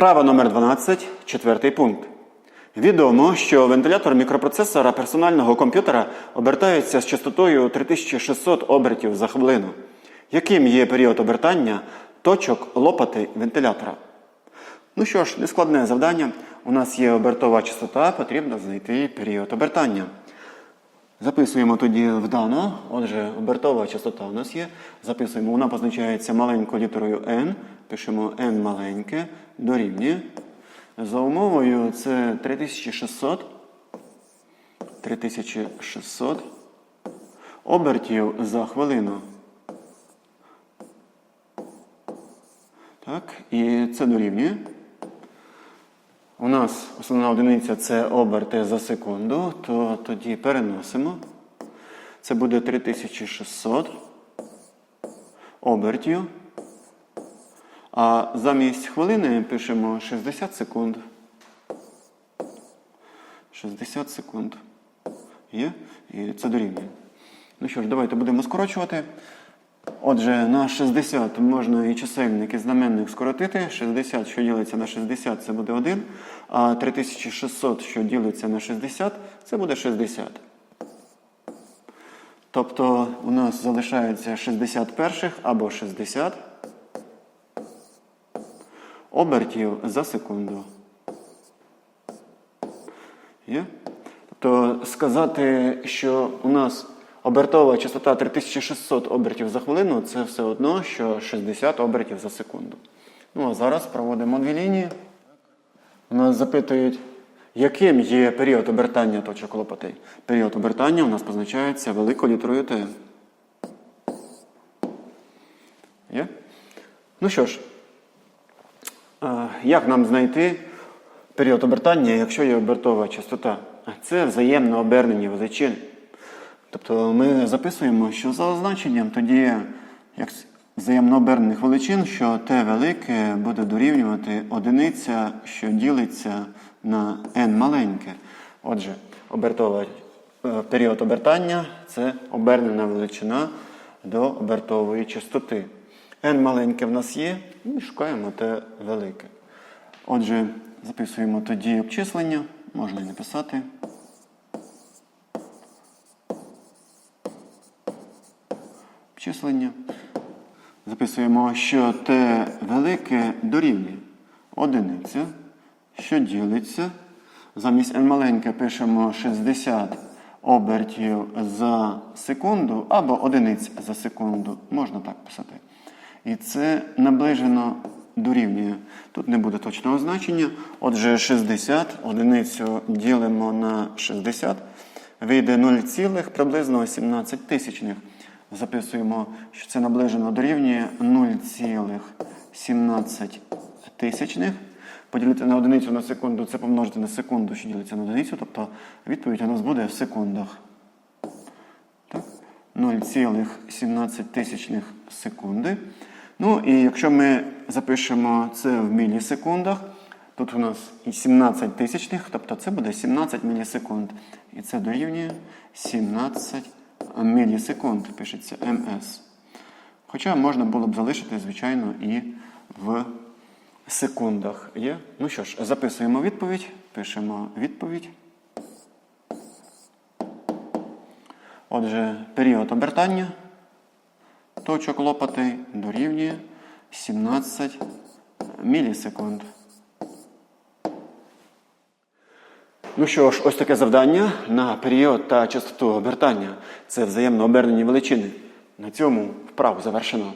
Вправа номер 12, четвертий пункт. Відомо, що вентилятор мікропроцесора персонального комп'ютера обертається з частотою 3600 обертів за хвилину. Яким є період обертання точок лопати вентилятора? Ну що ж, нескладне завдання. У нас є обертова частота, потрібно знайти період обертання. Записуємо тоді вдано. Отже, обертова частота у нас є. Записуємо, вона позначається маленькою літерою n. Пишемо n маленьке, дорівнює. За умовою це 3600. 3600 обертів за хвилину. Так, і це дорівнює. У нас основна одиниця це оберти за секунду, то тоді переносимо. Це буде 3600 обертів. А замість хвилини пишемо 60 секунд. 60 секунд. Є? І це дорівнює. Ну що ж, давайте будемо скорочувати. Отже, на 60 можна і чисельник, і знаменник скоротити. 60, що ділиться на 60, це буде 1. А 3600, що ділиться на 60, це буде 60. Тобто у нас залишається 60 перших або 60 обертів за секунду. Є? Тобто сказати, що у нас обертова частота 3600 обертів за хвилину, це все одно, що 60 обертів за секунду. Ну а зараз проводимо дві лінії. Нас запитують, яким є період обертання точок лопатей. Період обертання у нас позначається великою літерою Т. Є? Ну що ж, як нам знайти період обертання, якщо є обертова частота? Це взаємно обернені величини. Тобто ми записуємо, що за означенням тоді, як взаємно обернених величин, що t велике буде дорівнювати одиниця, що ділиться на n маленьке. Отже, обертова, е, період обертання це обернена величина до обертової частоти. n маленьке в нас є, і шукаємо t велике. Отже, записуємо тоді обчислення, можна і написати. Обчислення. Записуємо, що t велике дорівнює одиниця, що ділиться. Замість n маленьке пишемо 60 обертів за секунду або одиниць за секунду. Можна так писати. І це наближено дорівнює. Тут не буде точного значення. Отже, 60 одиницю ділимо на 60. Вийде 0, приблизно 17 тисячних. Записуємо, що це наближено дорівнює 0,17 тисячних. Поділити на одиницю на секунду, це помножити на секунду, що ділиться на одиницю, тобто відповідь у нас буде в секундах. 0,17 тисячних секунди. Ну і якщо ми запишемо це в мілісекундах, тут у нас і 17 тисячних, тобто це буде 17 мілісекунд. І це дорівнює 17 мілісекунд, пишеться МС. Хоча можна було б залишити, звичайно, і в секундах є. Ну що ж, записуємо відповідь, пишемо відповідь. Отже, період обертання точок лопати дорівнює 17 мілісекунд. Ну що ж, ось таке завдання на період та частоту обертання. Це взаємно обернені величини. На цьому вправу завершено.